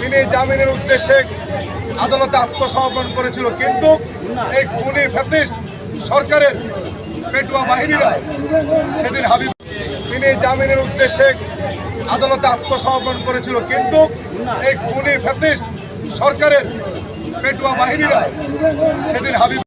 তিনি জামিনের উদ্দেশ্যে আদালতে আত্মসমর্পণ করেছিল, কিন্তু এই খুনি ফ্যাসিস্ট সরকারের পেটুয়া বাহিনীরা সেদিন হাবিব তিনি জামিনের উদ্দেশ্যে আদালতে আত্মসমর্পণ করেছিল, কিন্তু এই খুনি ফ্যাসিস্ট সরকারের পেটুয়া বাহিনীরা সেদিন হাবিব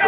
ওই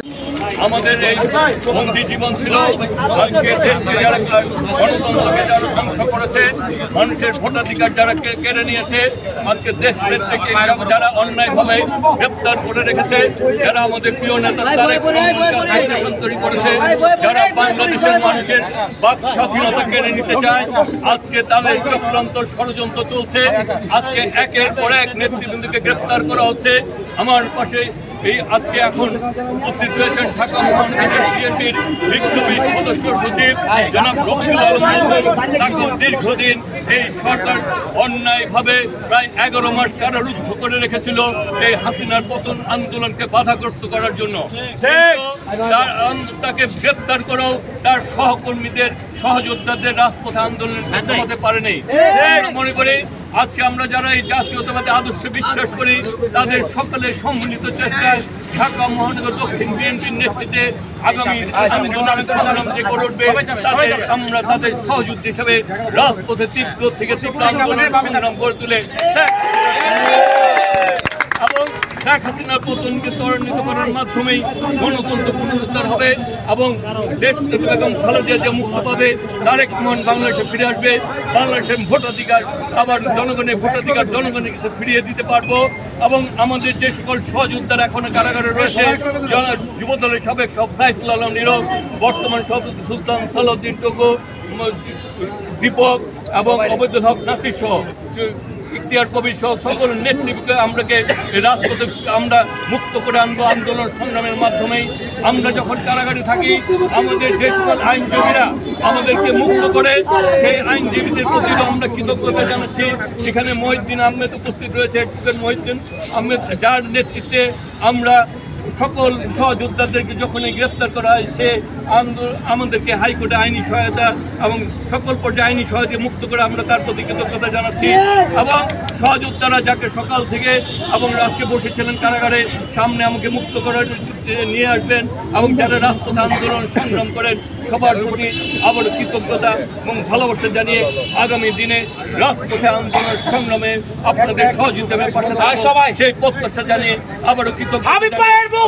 আমাদের এই বন্দি জীবন ছিল। আজকে দেশকে যারা গণতন্ত্রকে যারা ধ্বংস করেছে মানুষের ভোটাধিকার যারা কেড়ে নিয়েছে আজকে দেশ থেকে যারা অন্যায়ভাবে গ্রেপ্তার করে রেখেছে যারা আমাদের প্রিয় নেতা তারেক রহমানকে হাইটেশন তৈরি করেছে যারা বাংলাদেশের মানুষের বাক স্বাধীনতা কেড়ে নিতে চায় আজকে তাদের চক্রান্ত ষড়যন্ত্র চলছে আজকে একের পর এক নেতৃবৃন্দকে গ্রেপ্তার করা হচ্ছে। আমার পাশে এই আজকে এখন উপস্থিত রয়েছেন ঢাকা মহানগর বিএনপির বিপ্লবী সদস্য সচিব জনাব রফিল আলম দীর্ঘদিন এই সরকার অন্যায়ভাবে প্রায় এগারো মাস কারারুদ্ধ করে রেখেছিল এই হাসিনার পতন আন্দোলনকে বাধাগ্রস্ত করার জন্য। তার তাকে গ্রেপ্তার করেও তার সহকর্মীদের সহযোদ্ধাদের রাজপথে আন্দোলন হতে পারেনি মনে করি আজকে আমরা যারা এই জাতীয়তাবাদী আদর্শে বিশ্বাস করি তাদের সকলে সম্মিলিত চেষ্টায় ঢাকা মহানগর দক্ষিণ বিএনপির নেতৃত্বে আগামী আন্দোলন যে করে উঠবে তাদের আমরা তাদের সহযোদ্ধা হিসেবে রাজপথে তীব্র থেকে তীব্র আন্দোলন সংগ্রাম করে তুলে শেখ হাসিনার পতনকে ত্বরান্বিত করার মাধ্যমেই গণতন্ত্র পুনরুদ্ধার হবে এবং দেশ বেগম খালেদা যে মুক্ত পাবে। তারেক রহমান বাংলাদেশে ফিরে আসবে। বাংলাদেশের ভোটাধিকার, আবার জনগণের ভোটাধিকার জনগণের কাছে ফিরিয়ে দিতে পারব এবং আমাদের যে সকল সহযোদ্ধারা এখনও কারাগারে রয়েছে যুবদলের সাবেক সব সাইফুল আলম নীরব, বর্তমান সভাপতি সুলতান সালাউদ্দিন টোকো দীপক এবং অবৈধুল হক নাসির সহ। ইখতিয়ার কবির সহ সকল নেতৃত্বকে আমরাকে রাজপথে আমরা মুক্ত করে আনব আন্দোলন সংগ্রামের মাধ্যমেই। আমরা যখন কারাগারে থাকি, আমাদের যে সকল আইনজীবীরা আমাদেরকে মুক্ত করে, সেই আইনজীবীদের প্রতি আমরা কৃতজ্ঞতা জানাচ্ছি। এখানে মহিউদ্দিন আহমেদ উপস্থিত রয়েছে মহিদ্দিন আহমেদ, যার নেতৃত্বে আমরা সকল সহযোদ্ধাদেরকে যখনই গ্রেপ্তার করা হয় সে আমাদেরকে হাইকোর্টে আইনি সহায়তা এবং সকল পর্যায়ে আইনি সহায়তা মুক্ত করে আমরা তার প্রতি কৃতজ্ঞতা জানাচ্ছি এবং সহযোদ্ধারা যাকে সকাল থেকে এবং রাষ্ট্রে বসেছিলেন কারাগারে সামনে আমাকে মুক্ত করার নিয়ে আসবেন এবং যারা রাজপথে আন্দোলন সংগ্রাম করেন সবার প্রতি আবার কৃতজ্ঞতা এবং ভালোবাসা জানিয়ে আগামী দিনে রাজপথে আন্দোলন সংগ্রামে আপনাদের সহযোগিতা পাশে সবাই। সেই প্রত্যাশা জানিয়ে আবারও কৃতজ্ঞতা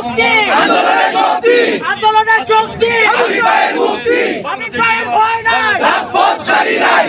মুক্তি। আন্দোলনের শক্তি। আন্দোলনের শক্তি। আমি ভাইয়ের মুক্তি। আমি ভাইয়ের ভয় নাই। রাজপথ ছাড়ি নাই।